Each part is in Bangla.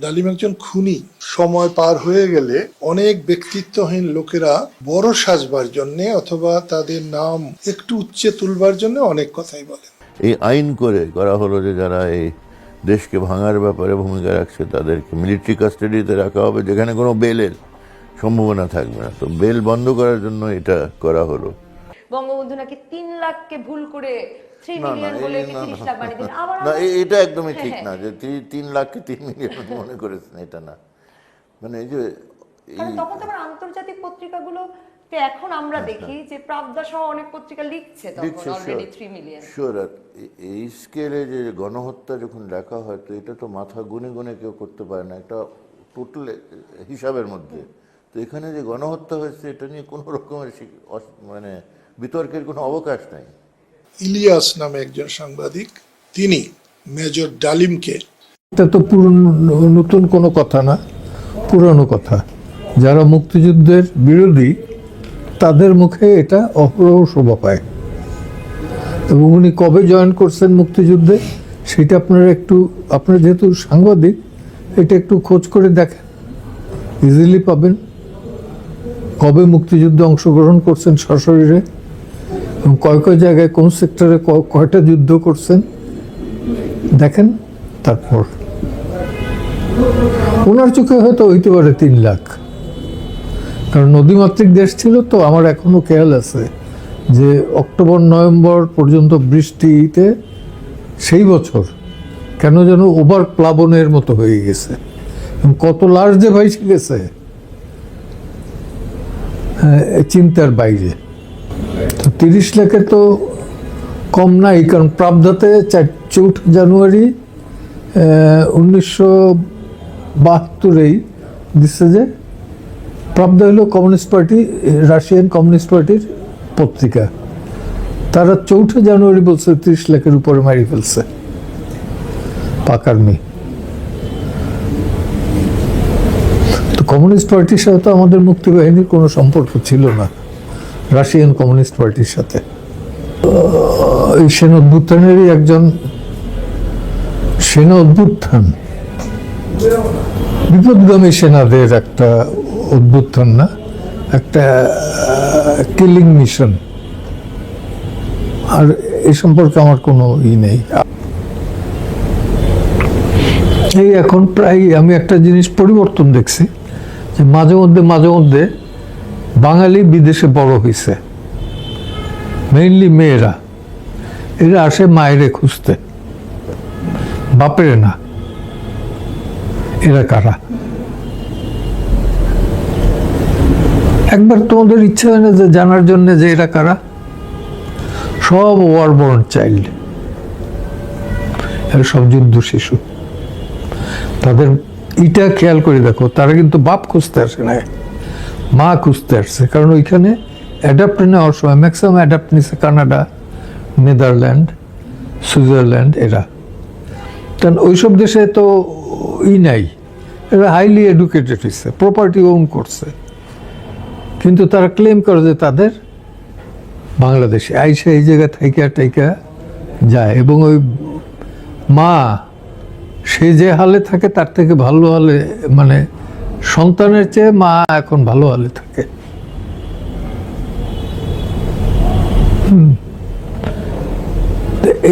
ডালিম একজন খুনি। সময় পার হয়ে গেলে অনেক ব্যক্তিত্বহীন লোকেরা বড় সাজবার জন্য অথবা তাদের নাম একটু উচ্চে তুলবার জন্য অনেক কথাই বলে এই আইন করে করা হলো যে যারা এই দেশকে ভাঙার ব্যাপারে ভূমিকা রাখছে তাদেরকে মিলিটারি কাস্টাডিতে রাখা হবে যেখানে কোনো বেলের সম্ভাবনা থাকবে না। তো বেল বন্ধ করার জন্য এটা করা হলো। বঙ্গবন্ধু নাকি তিন লাখকে ভুল করে না না মিলিয়ন বলে এই- না, লাখ বানিয়ে দিলেন আবার না এটা একদমই ঠিক না যে লাখকে মিলিয়ন মনে করেছেন এটা না। মানে এই যে তখন তো আবার আন্তর্জাতিক পত্রিকাগুলো তে এখন আমরা দেখি যে প্রাবদা সহ অনেক পত্রিকা লিখছে তখন লিখছে অলরেডি থ্রি মিলিয়ন শিওর এই স্কেলে যে গণহত্যা যখন লেখা হয় তো এটা তো মাথা গুনে গুনে কেউ করতে পারে না একটা টোটাল হিসাবের মধ্যে। তো এখানে যে গণহত্যা হয়েছে এটা নিয়ে কোনো রকমের মানে বিতর্কের কোনো অবকাশ নাই। ইলিয়াস নামে একজন সাংবাদিক, তিনি মেজর ডালিমকে এটা তো পুরনো, নতুন কোনো কথা না, পুরনো কথা। যারা মুক্তিযুদ্ধের বিরোধী, তাদের মুখে এটা অপরহ শোভা পায় এবং উনি কবে জয়েন করছেন মুক্তিযুদ্ধে, সেটা আপনারা একটু, আপনারা যেহেতু সাংবাদিক, এটা একটু খোঁজ করে দেখেন। ইজিলি পাবেন। কবে মুক্তিযুদ্ধে অংশগ্রহণ করছেন সশরীরে এবং কয় কয় জায়গায় কোন সেক্টরে কয়টা যুদ্ধ করছেন? দেখেন, তারপর। ওনার চোখে হয়তো হইতে পারে তিন লাখ। কারণ নদীমাতৃক দেশ ছিল তো, আমার এখনও খেয়াল আছে যে অক্টোবর, নভেম্বর পর্যন্ত বৃষ্টিতে সেই বছর কেন যেন ওভার প্লাবনের মতো হয়ে গেছে। কত লাশ যে ভাইসে গেছে চিন্তার বাইরে। তিরিশ লাখে তো কম নাই, কারণ প্রাবধাতে চার চৌঠ জানুয়ারি উনিশশো বাহাত্তরেই দিচ্ছে যে প্রাবধা হলো কমিউনিস্ট পার্টি, রাশিয়ান কমিউনিস্ট পার্টির পত্রিকা। তারা চৌঠা জানুয়ারি বলছে, তিরিশ লাখের উপরে মারি ফেলছে। পাকার্মি তো কমিউনিস্ট পার্টির সাথে আমাদের মুক্তিবাহিনীর কোনো সম্পর্ক ছিল না। রাশিয়ান কমিউনিস্ট পার্টির সাথে। এই সেনা অভ্যুত্থানেরই একজন সেনা অভ্যুত্থান। বিপদগামী সেনাদের একটা অভ্যুত্থান না, একটা কিলিং মিশন। আর এ সম্পর্কে আমার কোনো ই নেই। এই এখন প্রায় আমি একটা জিনিস পরিবর্তন দেখছি, যে মাঝে মধ্যে মাঝে মধ্যে বাঙালি বিদেশে বড় হয়েছে মেইনলি মেয়েরা। এরা আসে মায়েরে খুঁজতে। বাপেরে না। এরা কারা? একবার তোমাদের ইচ্ছা হয় না যে জানার জন্য যে এরা কারা? সব ওয়ার ওয়ারবর্ন চাইল্ড। এরা সব যুদ্ধ শিশু। তাদের ইটা খেয়াল করে দেখো, তারা কিন্তু বাপ খুঁজতে আসে না। মা খুঁজতে আসছে। কারণ ওইখানে অ্যাডাপ্ট নেওয়ার সময় ম্যাক্সিমাম অ্যাডাপ্ট নিছে কানাডা, নেদারল্যান্ড, সুইজারল্যান্ড, এরা। কারণ ওইসব দেশে তো ই নাই। এরা হাইলি এডুকেটেড হয়েছে প্রপার্টি ওন করছে। কিন্তু তারা ক্লেম করে যে তাদের বাংলাদেশে আইসা এই জায়গা থাইকা, টাইকা যায়। এবং ওই মা, সে যে হালে থাকে তার থেকে ভালো হালে মানে সন্তানের চেয়ে মা এখন ভালো হালে থাকে।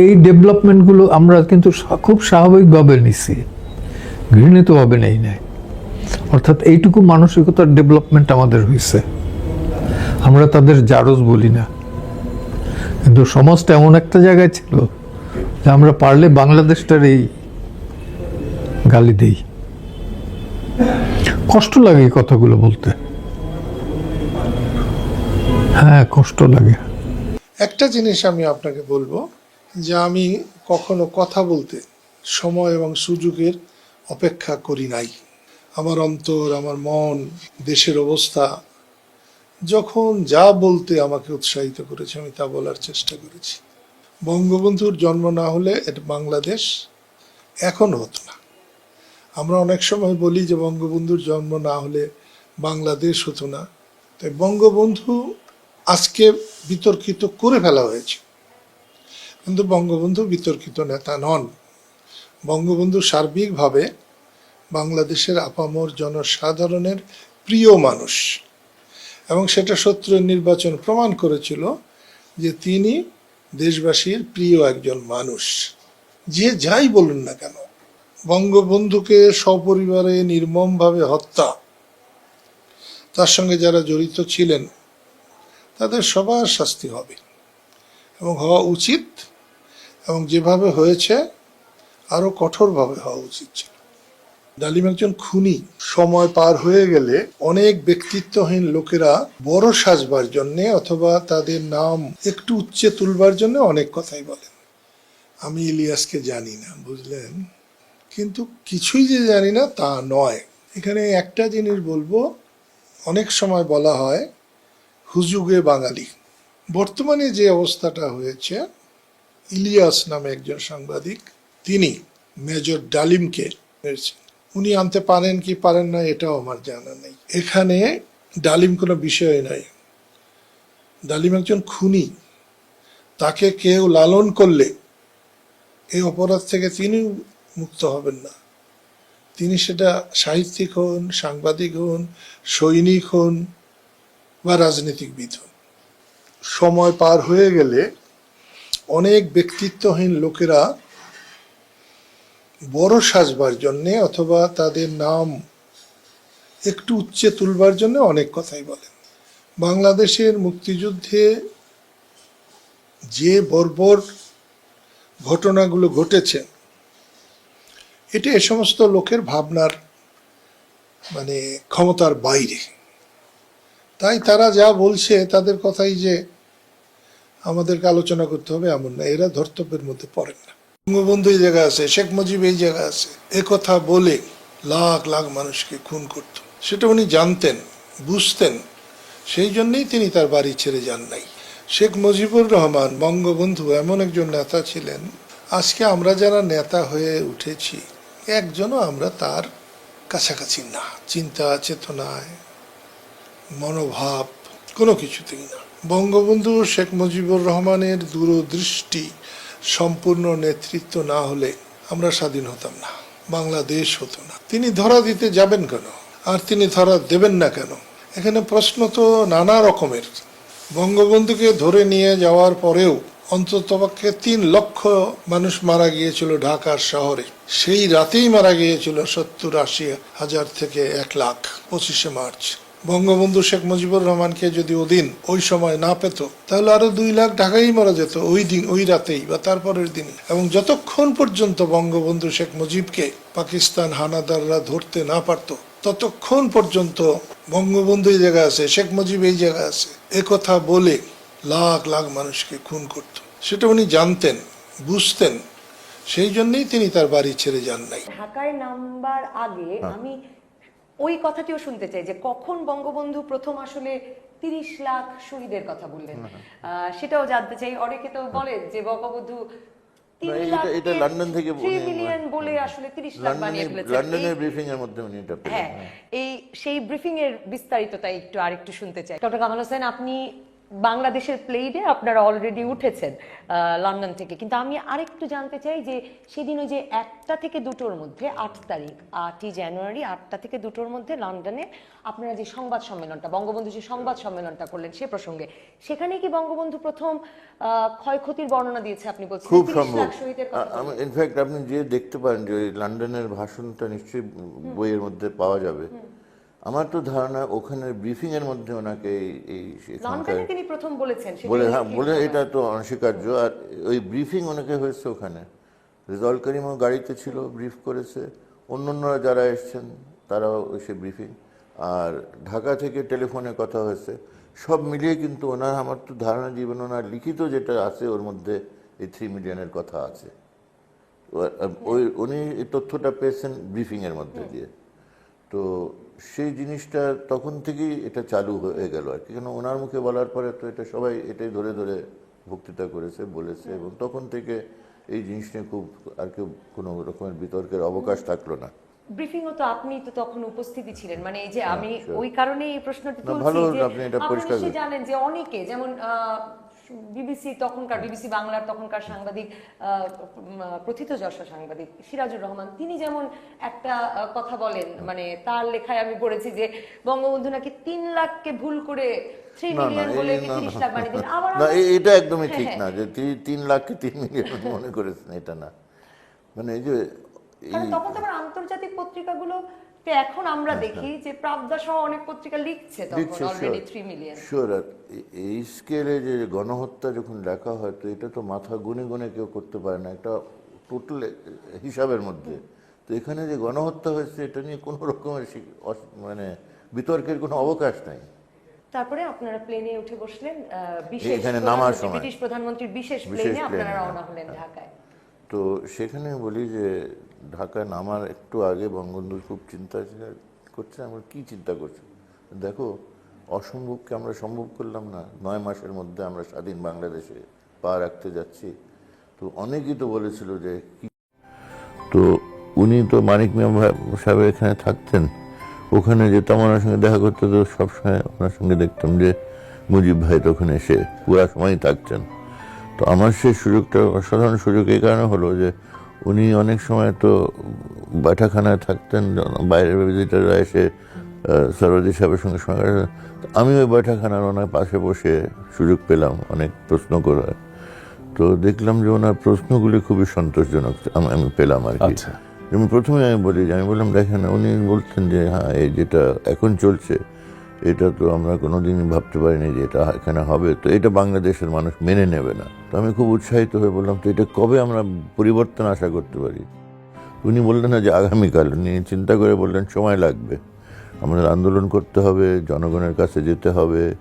এই ডেভেলপমেন্টগুলো আমরা কিন্তু খুব স্বাভাবিকভাবে নিছি। ঘৃণিতভাবে নেই নাই। অর্থাৎ এইটুকু মানসিকতার ডেভেলপমেন্ট আমাদের হয়েছে আমরা তাদের জারজ বলি না। কিন্তু সমাজটা এমন একটা জায়গায় ছিল যে আমরা পারলে বাংলাদেশটার এই গালি দেই। কষ্ট লাগে এই কথাগুলো বলতে। হ্যাঁ কষ্ট লাগে। একটা জিনিস আমি আপনাকে বলব যে আমি কখনো কথা বলতে সময় এবং সুযোগের অপেক্ষা করি নাই। আমার অন্তর, আমার মন, দেশের অবস্থা, যখন যা বলতে আমাকে উৎসাহিত করেছে, আমি তা বলার চেষ্টা করেছি। বঙ্গবন্ধুর জন্ম না হলে এটা বাংলাদেশ এখন হতো না। আমরা অনেক সময় বলি যে বঙ্গবন্ধুর জন্ম না হলে বাংলাদেশ হতো না। তাই বঙ্গবন্ধু আজকে বিতর্কিত করে ফেলা হয়েছে। কিন্তু বঙ্গবন্ধু বিতর্কিত নেতা নন। বঙ্গবন্ধু সার্বিকভাবে বাংলাদেশের আপামর জনসাধারণের প্রিয় মানুষ। এবং সেটা সত্য নির্বাচন প্রমাণ করেছিল যে তিনি দেশবাসীর প্রিয় একজন মানুষ। যে যাই বলুন না কেন বঙ্গবন্ধুকে সপরিবারে নির্মমভাবে হত্যা। তার সঙ্গে যারা জড়িত ছিলেন, তাদের সবার শাস্তি হবে। এবং হওয়া উচিত, এবং যেভাবে হয়েছে আরও কঠোরভাবে হওয়া উচিত ছিল। ডালিম একজন খুনি। সময় পার হয়ে গেলে অনেক ব্যক্তিত্বহীন লোকেরা বড় সাজবার জন্য অথবা তাদের নাম একটু উচ্চে তুলবার জন্য অনেক কথাই বলেন। আমি ইলিয়াসকে জানি না, বুঝলেন? কিন্তু কিছুই যে জানি না তা নয়। এখানে একটা জিনিস বলব, অনেক সময় বলা হয়, হুজুগে বাঙালি। বর্তমানে যে অবস্থাটা হয়েছে, ইলিয়াস নামে একজন সাংবাদিক, তিনি মেজর ডালিমকে উনি আনতে পারেন কি পারেন না, এটাও আমার জানা নেই। এখানে ডালিম কোনো বিষয় নয় ডালিম একজন খুনি। তাকে কেউ লালন করলে, এই অপরাধ থেকে তিনি মুক্ত হবেন না। তিনি সেটা সাহিত্যিক হন, সাংবাদিক হন, সৈনিক হন বা রাজনীতিকবিদ হন। সময় পার হয়ে গেলে অনেক ব্যক্তিত্বহীন লোকেরা বড় সাজবার জন্যে অথবা তাদের নাম একটু উচ্চে তুলবার জন্য অনেক কথাই বলেন। বাংলাদেশের মুক্তিযুদ্ধে যে বর্বর ঘটনাগুলো ঘটেছে এটা এ সমস্ত লোকের ভাবনার মানে ক্ষমতার বাইরে। তাই তারা যা বলছে তাদের কথাই যে আমাদেরকে আলোচনা করতে হবে এমন না, এরা ধর্তব্যের মধ্যে পড়েন না। বঙ্গবন্ধু এই জায়গায় আছে, শেখ মুজিব এই জায়গায় আছে। এ কথা বলে লাখ লাখ মানুষকে খুন করত। সেটা উনি জানতেন, বুঝতেন। সেই জন্যেই তিনি তার বাড়ি ছেড়ে যান নাই। শেখ মুজিবুর রহমান বঙ্গবন্ধু এমন একজন নেতা ছিলেন, আজকে আমরা যারা নেতা হয়ে উঠেছি একজনও আমরা তার কাছাকাছি না। চিন্তা, চেতনায়, মনোভাব, কোনো কিছুতেই না। বঙ্গবন্ধু শেখ মুজিবুর রহমানের দূরদৃষ্টি সম্পূর্ণ নেতৃত্ব না হলে আমরা স্বাধীন হতাম না, বাংলাদেশ হতো না। তিনি ধরা দিতে যাবেন কেন? আর তিনি ধরা দেবেন না কেন? এখানে প্রশ্ন তো নানা রকমের। বঙ্গবন্ধুকে ধরে নিয়ে যাওয়ার পরেও অন্ততপক্ষে তিন লক্ষ মানুষ মারা গিয়েছিল ঢাকার শহরে। সেই রাতেই মারা গিয়েছিল সত্তর আশি হাজার থেকে এক লাখ পঁচিশে মার্চ। বঙ্গবন্ধু শেখ মুজিবুর রহমানকে যদি ওদিন ওই সময় না পেত, তাহলে আরও দুই লাখ ঢাকাই মারা যেত ওই দিন, ওই রাতেই বা তারপরের দিন। এবং যতক্ষণ পর্যন্ত বঙ্গবন্ধু শেখ মুজিবকে পাকিস্তান হানাদাররা ধরতে না পারত, ততক্ষণ পর্যন্ত বঙ্গবন্ধু এই জায়গায় আছে, শেখ মুজিব এই জায়গায় আছে। একথা বলে লাখ লাখ মানুষকে খুন করত। সেটা উনি জানতেন বুঝতেন। সেই জন্যই তিনি তার বাড়ি ছেড়ে যান নাই। ঢাকায় নামবার আগে আমি ওই কথাটিও শুনতে চাই যে কখন বঙ্গবন্ধু প্রথম আসলে তিরিশ লাখ শহীদের কথা বললেন। সেটাও জানতে চাই। অনেকে তো বলেন যে বঙ্গবন্ধু এটা- লন্ডন থেকে মিলিয়ন বলে আসলে তিরিশ লাখ বানিয়ে লন্ডনে লন্ডনের ব্রিফিং এর মধ্যে উনি এটা হ্যাঁ। এই সেই ব্রিফিং এর বিস্তারিতটা একটু আরেকটু শুনতে চাই। ডক্টর কামাল হোসেন আপনি বাংলাদেশের প্লেডে আপনারা অলরেডি উঠেছেন লন্ডন থেকে। কিন্তু আমি আরেকটু জানতে চাই যে সেদিন ওই যে একটা থেকে দুটোর মধ্যে আট তারিখ আটই জানুয়ারি আটটা থেকে দুটোর মধ্যে লন্ডনে আপনারা যে সংবাদ সম্মেলনটা বঙ্গবন্ধু যে সংবাদ সম্মেলনটা করলেন সে প্রসঙ্গে সেখানে কি বঙ্গবন্ধু প্রথম আহ, ক্ষয়ক্ষতির বর্ণনা দিয়েছে আপনি বলছেন? খুব 30 সম্ভব। ইনফ্যাক্ট আপনি যে দেখতে পারেন যে লন্ডনের ভাষণটা নিশ্চয়ই বইয়ের মধ্যে পাওয়া যাবে। আমার তো ধারণা ওখানে ব্রিফিং এর মধ্যে ওনাকে এই- তিনি প্রথম বলেছেন বলে হ্যাঁ বলে এটা তো অনস্বীকার্য। আর ওই ব্রিফিং ওনাকে হয়েছে ওখানে। রেজাল্ট করিমও গাড়িতে ছিল ব্রিফ করেছে। অন্য অন্যরা যারা এসছেন তারাও সে ব্রিফিং আর ঢাকা থেকে টেলিফোনে কথা হয়েছে। সব মিলিয়ে কিন্তু ওনার আমার তো ধারণা জীবন ওনার লিখিত যেটা আছে ওর মধ্যে এই থ্রি মিলিয়নের কথা আছে। ওই উনি এই তথ্যটা পেয়েছেন ব্রিফিংয়ের মধ্যে দিয়ে। তো সেই জিনিসটা তখন থেকেই এটা চালু হয়ে গেল আর কি। কেন ওনার মুখে বলার পরে তো এটা সবাই এটাই ধরে ধরে বক্তৃতা করেছে বলেছে এবং তখন থেকে এই জিনিস নিয়ে খুব আর কেউ কোনো রকমের বিতর্কের অবকাশ থাকল না। ব্রিফিংও তো আপনি তো তখন উপস্থিতি ছিলেন। মানে এই যে আমি ওই কারণে এই প্রশ্নটি তুলছি ভালো যে আপনি জানেন যে অনেকে যেমন বিবিসি তখনকার বিবিসি বাংলার তখনকার সাংবাদিক প্রথিতযশা সাংবাদিক সিরাজুর রহমান তিনি যেমন একটা কথা বলেন মানে তার লেখায় আমি পড়েছি যে বঙ্গবন্ধু নাকি তিন লাখকে ভুল করে থ্রি না না মিলিয়ন বলে এই না তিরিশ লাখ বানিয়ে দিন আবার না আমরা- এ- এটা একদমই ঠিক হ্যাঁ, না যে তিন লাখকে তিন মিলিয়ন মনে করেছেন এটা না। মানে এই যে তখন তো আবার আন্তর্জাতিক পত্রিকাগুলো তো এখন আমরা দেখি যে প্রাবদা সহ অনেক পত্রিকা লিখছে তখন অলরেডি থ্রি মিলিয়ন শিওর এই স্কেলে যে গণহত্যা যখন লেখা হয় তো এটা তো মাথা গুনে গুনে কেউ করতে পারে না একটা টোটাল হিসাবের মধ্যে। তো এখানে যে গণহত্যা হয়েছে এটা নিয়ে কোনো রকমের মানে বিতর্কের কোনো অবকাশ নাই। তারপরে আপনারা প্লেনে উঠে বসলেন বিশেষ এখানে নামার সময়। ব্রিটিশ প্রধানমন্ত্রীর বিশেষ প্লেনে, আপনারা হ্যাঁ। রওনা হলেন ঢাকায়। তো সেখানে বলি যে ঢাকায় নামার একটু আগে বঙ্গবন্ধুর খুব চিন্তা ছিল- করছে, আমরা কি চিন্তা করছি? দেখো, অসম্ভবকে আমরা সম্ভব করলাম না। নয় মাসের মধ্যে আমরা স্বাধীন বাংলাদেশে পা রাখতে যাচ্ছি। তো অনেকেই তো বলেছিল যে কি তো উনি তো মানিক মিয়া সাহেব এখানে থাকতেন। ওখানে যেতাম ওনার সঙ্গে দেখা করতে তো সবসময় ওনার সঙ্গে দেখতাম যে মুজিব ভাই তখন এসে পুরা সময়ই থাকছেন তো আমার সেই সুযোগটা, অসাধারণ সুযোগ এই কারণে হলো যে উনি অনেক সময় তো বৈঠাখানায় থাকতেন বাইরের ভিজিটাররা এসে সরোজি সাহেবের সঙ্গে। তো আমি ওই বৈঠাখানার ওনার পাশে বসে সুযোগ পেলাম অনেক প্রশ্ন করার তো দেখলাম যে ওনার প্রশ্নগুলি খুবই সন্তোষজনক আমি পেলাম আর কি আচ্ছা। যেমন প্রথমে আমি বলি যে আমি বললাম দেখেন উনি বলছেন যে হ্যাঁ এই যেটা এখন চলছে এটা তো আমরা কোনোদিনই ভাবতে পারিনি যে এটা এখানে হবে। তো এটা বাংলাদেশের মানুষ মেনে নেবে না। তো আমি খুব উৎসাহিত হয়ে বললাম তো এটা কবে আমরা পরিবর্তন আশা করতে পারি? উনি বললেন না যে আগামীকাল। উনি চিন্তা করে বললেন সময় লাগবে। আমাদের আন্দোলন করতে হবে জনগণের কাছে যেতে হবে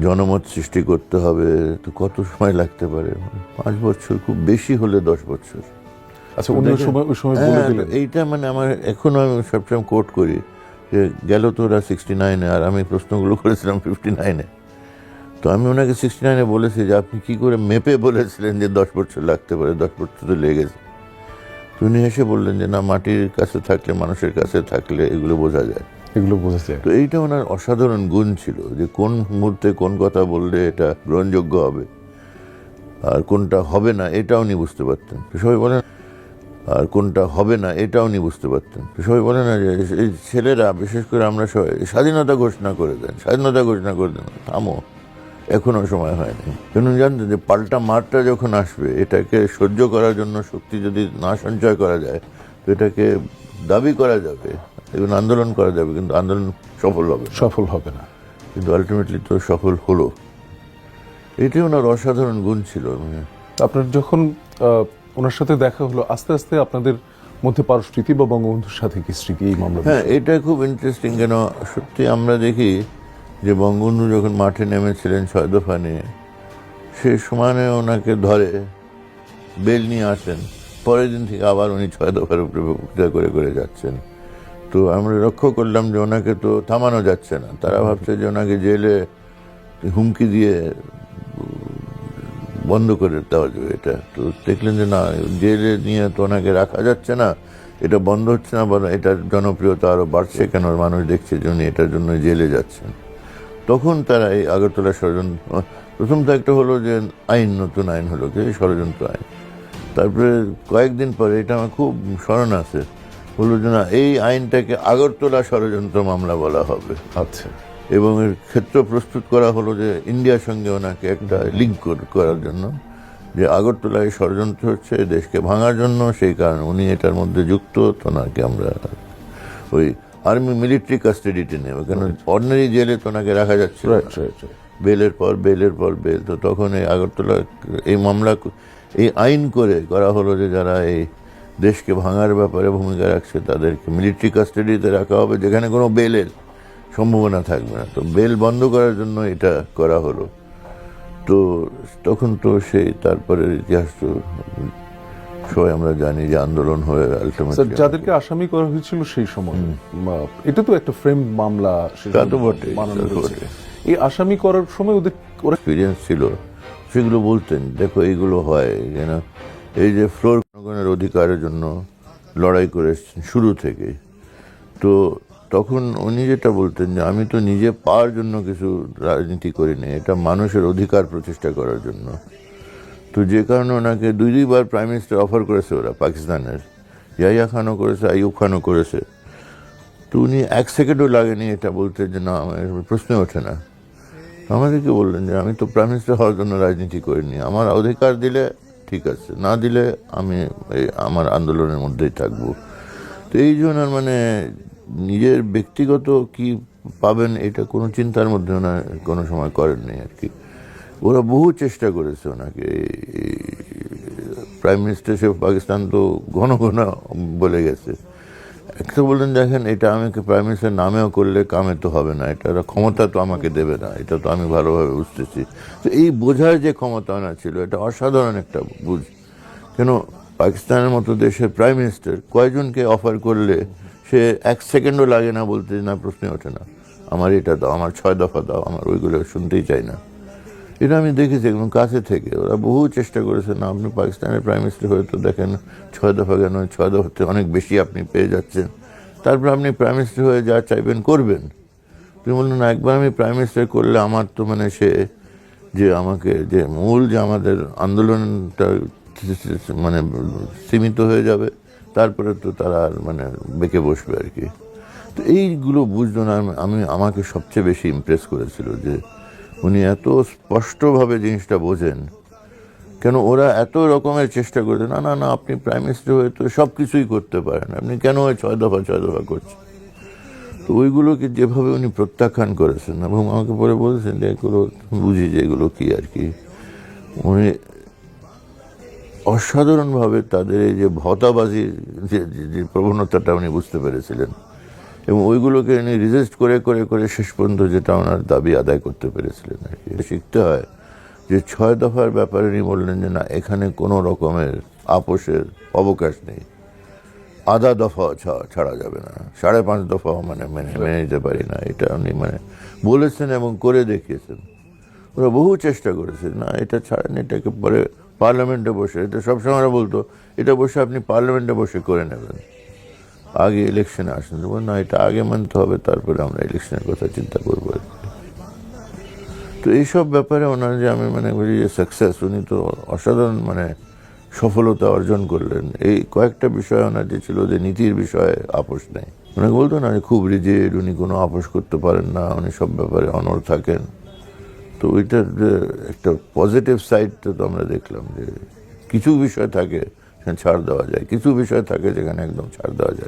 জনমত সৃষ্টি করতে হবে। তো কত সময় লাগতে পারে? পাঁচ বছর খুব বেশি হলে দশ বছর। আচ্ছা সময় ওই সময় বলে হ্যাঁ, এইটা মানে আমার এখনও আমি সবসময় কোট করি। যে গেল তো ওরা সিক্সটি নাইনে আর আমি প্রশ্নগুলো করেছিলাম ফিফটি নাইনে তো আমি ওনাকে সিক্সটি নাইনে বলেছি যে আপনি কী করে মেপে বলেছিলেন যে দশ বছর লাগতে পারে দশ বছর তো লেগেছে তো উনি এসে বললেন যে না মাটির কাছে থাকলে মানুষের কাছে থাকলে এগুলো বোঝা যায়। এগুলো বোঝা যায়। তো এইটা ওনার অসাধারণ গুণ ছিল যে কোন মুহূর্তে কোন কথা বললে এটা গ্রহণযোগ্য হবে আর কোনটা হবে না এটাও উনি বুঝতে পারতেন। সবাই বলেন আর কোনটা হবে না এটাও উনি বুঝতে পারতেন। সবাই বলে না যে এই ছেলেরা বিশেষ করে আমরা সবাই স্বাধীনতা ঘোষণা করে দেন স্বাধীনতা ঘোষণা করে দেন। থামো এখনও সময় হয়নি। কেন জানতেন যে পাল্টা মারটা যখন আসবে এটাকে সহ্য করার জন্য শক্তি যদি না সঞ্চয় করা যায় তো এটাকে দাবি করা যাবে এবং আন্দোলন করা যাবে কিন্তু আন্দোলন সফল হবে সফল হবে না। কিন্তু আলটিমেটলি তো সফল হলো। এটাই ওনার অসাধারণ গুণ ছিল। মানে আপনার যখন ওনার সাথে দেখা হলো আস্তে আস্তে আপনাদের মধ্যে পারস্মৃতি বা বঙ্গবন্ধুর সাথে কি স্মৃতি এই মামলা হ্যাঁ এটা খুব ইন্টারেস্টিং কেন সত্যি আমরা দেখি যে বঙ্গবন্ধু যখন মাঠে নেমেছিলেন ছয় দফা নিয়ে সে সমানে ওনাকে ধরে বেল নিয়ে আসেন। পরের দিন থেকে আবার উনি ছয় দফার উপরে বক্তৃতা করে করে যাচ্ছেন। তো আমরা লক্ষ্য করলাম যে ওনাকে তো থামানো যাচ্ছে না। তারা ভাবছে যে ওনাকে জেলে হুমকি দিয়ে বন্ধ করে দেওয়া যাবে, এটা তো দেখলেন যে না, জেলে নিয়ে তো ওনাকে রাখা যাচ্ছে না, এটা বন্ধ হচ্ছে না, বরং এটার জনপ্রিয়তা আরও বাড়ছে কেন? মানুষ দেখছে যে উনি এটার জন্য জেলে যাচ্ছেন। তখন তারা এই আগরতলা ষড়যন্ত্র প্রথম তো একটা হলো যে আইন, নতুন আইন হলো যে ষড়যন্ত্র আইন। তারপরে কয়েকদিন পরে, এটা আমার খুব স্মরণ আছে, হলো যে না, এই আইনটাকে আগরতলা ষড়যন্ত্র মামলা বলা হবে। আচ্ছা। এবং এর ক্ষেত্র প্রস্তুত করা হলো যে ইন্ডিয়ার সঙ্গে ওনাকে একটা লিঙ্ক করার জন্য যে আগরতলায় ষড়যন্ত্র হচ্ছে দেশকে ভাঙার জন্য সেই কারণে উনি এটার মধ্যে যুক্ত তো ওনাকে আমরা ওই আর্মি মিলিটারি কাস্টাডিতে নেব। কেন অর্ডিনারি জেলে তো ওনাকে রাখা যাচ্ছে বেলের পর বেলের পর বেল। তো তখন এই আগরতলা এই মামলা এই আইন করে করা হলো যে যারা এই দেশকে ভাঙার ব্যাপারে ভূমিকা রাখছে তাদেরকে মিলিটারি কাস্টাডিতে রাখা হবে যেখানে কোনো বেলের সম্ভাবনা থাকবে না। তো বেল বন্ধ করার জন্য এটা করা হলো। তো তখন তো সেই তারপরের ইতিহাস তো সবাই আমরা জানি যে আন্দোলন হয়ে আলটিমেটলি যাদেরকে আসামি করা হয়েছিল সেই সময়। এটা তো একটা ফ্রেম মামলা তা তো। বটেই। এই আসামি করার সময় ওদের ওরা এক্সপিরিয়েন্স ছিল। সেগুলো বলতেন দেখো এইগুলো হয় যেন এই যে ফ্লোর জনগণের অধিকারের জন্য লড়াই করে এসছেন শুরু থেকে। তো তখন উনি যেটা বলতেন যে, আমি তো নিজে পাওয়ার জন্য কিছু রাজনীতি করিনি এটা মানুষের অধিকার প্রতিষ্ঠা করার জন্য। তো যে কারণে ওনাকে দুই দুইবার প্রাইম মিনিস্টার অফার করেছে ওরা, পাকিস্তানের। ইয়াইয়া খানও করেছে, আইয়ুব খানও করেছে। তো উনি এক সেকেন্ডও লাগেনি এটা বলতে যে, না, আমার প্রশ্ন ওঠে না। আমাদেরকে বললেন যে, আমি তো প্রাইম মিনিস্টার হওয়ার জন্য রাজনীতি করিনি। আমার অধিকার দিলে ঠিক আছে, না দিলে আমি আমার আন্দোলনের মধ্যেই থাকব। তো এই জন্য মানে নিজের ব্যক্তিগত কি পাবেন, এটা কোনো চিন্তার মধ্যে ওনার কোনো সময় করেননি আর কি। ওরা বহু চেষ্টা করেছে ওনাকে। প্রাইম মিনিস্টার সে পাকিস্তান তো ঘন ঘন বলে গেছে। একটা বললেন, দেখেন, এটা আমাকে প্রাইম মিনিস্টার নামেও করলে কামে তো হবে না। এটা ক্ষমতা তো আমাকে দেবে না। এটা তো আমি ভালোভাবে বুঝতেছি। তো এই বোঝার যে ক্ষমতা ওনার ছিল, এটা অসাধারণ একটা বুঝ। কেন, পাকিস্তানের মতো দেশের প্রাইম মিনিস্টার কয়জনকে অফার করলে সে এক সেকেন্ডও লাগে না বলতে না, প্রশ্নে ওঠে না। আমার এটা দাও, আমার ছয় দফা দাও, আমার ওইগুলো শুনতেই চাই না। এটা আমি দেখেছি একদম কাছে থেকে। ওরা বহু চেষ্টা করেছে, না, আপনি পাকিস্তানের প্রাইম মিনিস্টার হয়ে তো দেখেন, ছয় দফা কেন? ছয় দফাতে অনেক বেশি আপনি পেয়ে যাচ্ছেন। তারপর আপনি প্রাইম মিনিস্টার হয়ে যা চাইবেন, করবেন। তুমি বললেন একবার আমি প্রাইম মিনিস্টার করলে আমার তো মানে সে যে আমাকে, যে মূল যে আমাদের আন্দোলনটা মানে সীমিত হয়ে যাবে তারপরে তো তারা মানে বেঁকে বসবে আর কি। তো এইগুলো বুঝলো না, আমি- আমি আমাকে সবচেয়ে বেশি ইমপ্রেস করেছিল যে উনি এত স্পষ্টভাবে জিনিসটা বোঝেন। কেন ওরা এত রকমের চেষ্টা করেছে, না না না, আপনি প্রাইম মিনিস্টার হয়ে তো সব কিছুই করতে পারেন, আপনি কেন ওই ছয় দফা ছয় দফা করছেন? তো ওইগুলোকে যেভাবে উনি প্রত্যাখ্যান করেছেন এবং আমাকে পরে বলেছেন যে এগুলো বুঝি যে এগুলো কী আর কি। উনি অসাধারণভাবে তাদের এই যে ভতাবাজির যে প্রবণতাটা উনি বুঝতে পেরেছিলেন এবং ওইগুলোকে উনি রিজেস্ট করে করে করে শেষ পর্যন্ত যেটা ওনার দাবি আদায় করতে পেরেছিলেন আর কি। শিখতে হয় যে ছয় দফার ব্যাপারে উনি বললেন যে, না, এখানে কোনো রকমের আপোষের অবকাশ নেই। আধা দফা ছাড়া যাবে না। সাড়ে পাঁচ দফাও মানে মেনে মেনে নিতে পারি না। এটা উনি মানে বলেছেন এবং করে দেখিয়েছেন। ওরা বহু চেষ্টা করেছে, না, এটা ছাড়েন, এটাকে পরে পার্লামেন্টে বসে, এটা সবসময় ওরা বলতো, এটা বসে আপনি পার্লামেন্টে বসে করে নেবেন। আগে ইলেকশনে আসেন তো না, এটা আগে মানতে হবে, তারপরে আমরা ইলেকশনের কথা চিন্তা করব। তো এইসব ব্যাপারে ওনার যে আমি মানে বলি যে সাকসেস উনি তো অসাধারণ মানে সফলতা অর্জন করলেন। এই কয়েকটা বিষয় ওনার যে ছিল যে নীতির বিষয়ে আপোষ নেই। ওনাকে বলতো না খুব রিজিড উনি কোনো আপোষ করতে পারেন না, উনি সব ব্যাপারে অনড় থাকেন। তো ওইটার একটা পজিটিভ সাইডটা তো আমরা দেখলাম যে কিছু বিষয় থাকে, সেখানে ছাড় দেওয়া যায়। কিছু বিষয় থাকে যেখানে একদম ছাড় দেওয়া যায়।